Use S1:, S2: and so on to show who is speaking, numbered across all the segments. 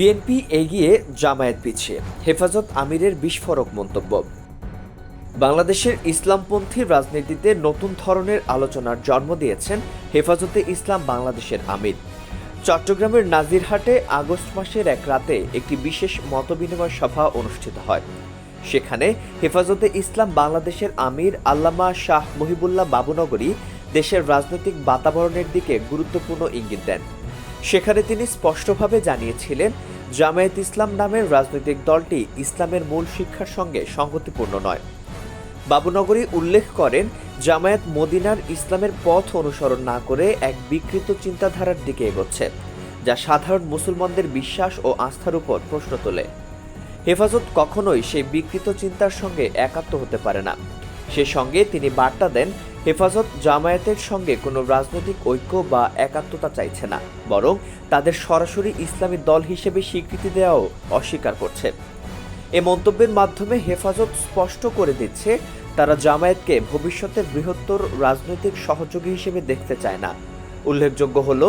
S1: BNP এগিয়ে জামায়াত পিছিয়ে। হেফাজত আমিরের বিস্ফোরক মন্তব্য। বাংলাদেশের ইসলামপন্থী রাজনীতিতে নতুন ধরনের আলোচনার জন্ম দিয়েছেন হেফাজতে ইসলাম বাংলাদেশের আমির। চট্টগ্রামের নাজিরহাটে আগস্ট মাসের এক রাতে একটি বিশেষ মতবিনিময় সভা অনুষ্ঠিত হয়। সেখানে হেফাজতে ইসলাম বাংলাদেশের আমির আল্লামা শাহ মহিবুল্লাহ বাবুনগরী দেশের রাজনৈতিক বাতাবরণের দিকে গুরুত্বপূর্ণ ইঙ্গিত দেন। সেখানে তিনি স্পষ্টভাবে জানিয়েছিলেন জামায়াত ইসলাম নামের রাজনৈতিক দলটি ইসলামের মূল শিক্ষার সঙ্গে সংগতিপূর্ণ নয়। বাবুনগরী উল্লেখ করেন, জামায়াত মদিনার ইসলামের পথ অনুসরণ না করে এক বিকৃত চিন্তাধারার দিকে এগোচ্ছে, যা সাধারণ মুসলমানদের বিশ্বাস ও আস্থার উপর প্রশ্ন তোলে। হেফাজত কখনোই সেই বিকৃত চিন্তার সঙ্গে একাত্ম হতে পারে না। সে সঙ্গে তিনি বার্তা দেন হেফাজত জামায়াতের সঙ্গে কোনো রাজনৈতিক ঐক্য বা একাত্মতা চাইছে না, বরং তাদের সরাসরি ইসলামী দল হিসেবে স্বীকৃতি দেওয়াও অস্বীকার করছে। এ মন্তব্যের মাধ্যমে হেফাজত স্পষ্ট করে দিচ্ছে, তারা জামায়াতকে ভবিষ্যতের বৃহত্তর রাজনৈতিক সহযোগী হিসেবে দেখতে চায় না। উল্লেখযোগ্য হল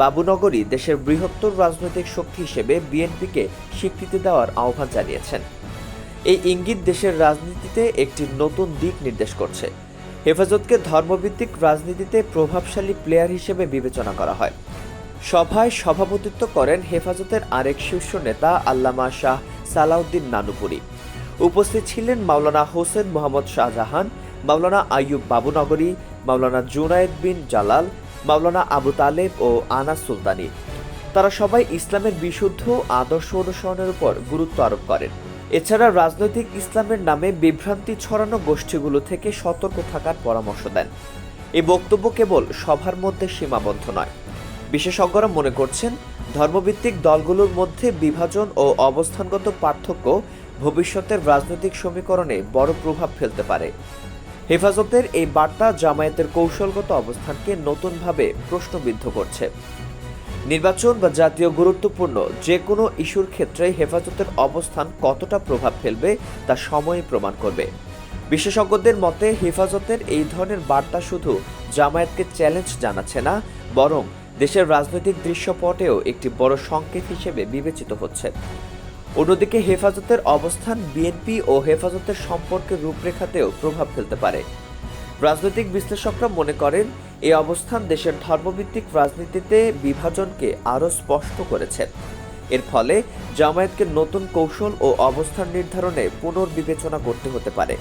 S1: বাবুনগরী দেশের বৃহত্তর রাজনৈতিক শক্তি হিসেবে বিএনপিকে স্বীকৃতি দেওয়ার আহ্বান জানিয়েছেন। এই ইঙ্গিত দেশের রাজনীতিতে একটি নতুন দিক নির্দেশ করছে। হেফাজতকে ধর্মভিত্তিক রাজনীতিতে প্রভাবশালী প্লেয়ার হিসেবে বিবেচনা করা হয়। সভায় সভাপতিত্ব করেন হেফাজতের আরেক শীর্ষ নেতা আল্লামা শাহ সালাউদ্দিন নানুপুরি। উপস্থিত ছিলেন মাওলানা হোসেন মোহাম্মদ শাহজাহান, মাওলানা আইয়ুব বাবুনগরী, মাওলানা জুনায়েদ বিন জালাল, মাওলানা আবু তালেব ও আনাস সুলতানি। তারা সবাই ইসলামের বিশুদ্ধ আদর্শ অনুসরণের উপর গুরুত্ব আরোপ করেন। এছাড়া রাজনৈতিক ইসলামের নামে বিভ্রান্তি ছড়ানো গোষ্ঠীগুলো থেকে সতর্ক থাকার পরামর্শ দেন। এই বক্তব্য কেবল সভার মধ্যে সীমাবদ্ধ নয়। বিশেষজ্ঞরা মনে করছেন, ধর্মভিত্তিক দলগুলোর মধ্যে বিভাজন ও অবস্থানগত পার্থক্য ভবিষ্যতের রাজনৈতিক সমীকরণে বড় প্রভাব ফেলতে পারে। হেফাজতের এই বার্তা জামায়াতের কৌশলগত অবস্থানকে নতুনভাবে প্রশ্নবিদ্ধ করছে। নির্বাচন বা জাতীয় গুরুত্বপূর্ণ যে কোনো ইস্যুর ক্ষেত্রে হেফাজতের অবস্থান কতটা প্রভাব ফেলবে তা সময় প্রমাণ করবে। বিশেষজ্ঞদের মতে, হেফাজতের এই ধরনের বার্তা শুধু জামায়াতকে চ্যালেঞ্জ জানাচ্ছে না, বরং দেশের রাজনৈতিক দৃশ্যপটেও একটি বড় সংকেত হিসেবে বিবেচিত হচ্ছে। অন্যদিকে, হেফাজতের অবস্থান বিএনপি ও হেফাজতের সম্পর্কের রূপরেখাতেও প্রভাব ফেলতে পারে। রাজনৈতিক বিশ্লেষকরা মনে করেন এই অবস্থান দেশের ধর্মভিত্তিক রাজনীতিতে বিভাজনকে আরও স্পষ্ট করেছে। এর ফলে জামায়াতকে নতুন কৌশল ও অবস্থান নির্ধারণে পুনর্বিবেচনা করতে হতে পারে।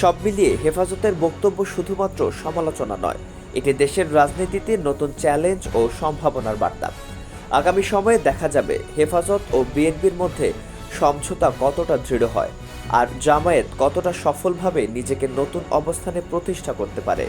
S1: সব মিলিয়ে হেফাজতের বক্তব্য শুধুমাত্র সমালোচনা নয়, এটি দেশের রাজনীতিতে নতুন চ্যালেঞ্জ ও সম্ভাবনার বার্তা। আগামী সময়ে দেখা যাবে হেফাজত ও বিএনপির মধ্যে সমঝোতা কতটা দৃঢ় হয় আর জামায়াত কতটা সফলভাবে নিজেকে নতুন অবস্থানে প্রতিষ্ঠা করতে পারে।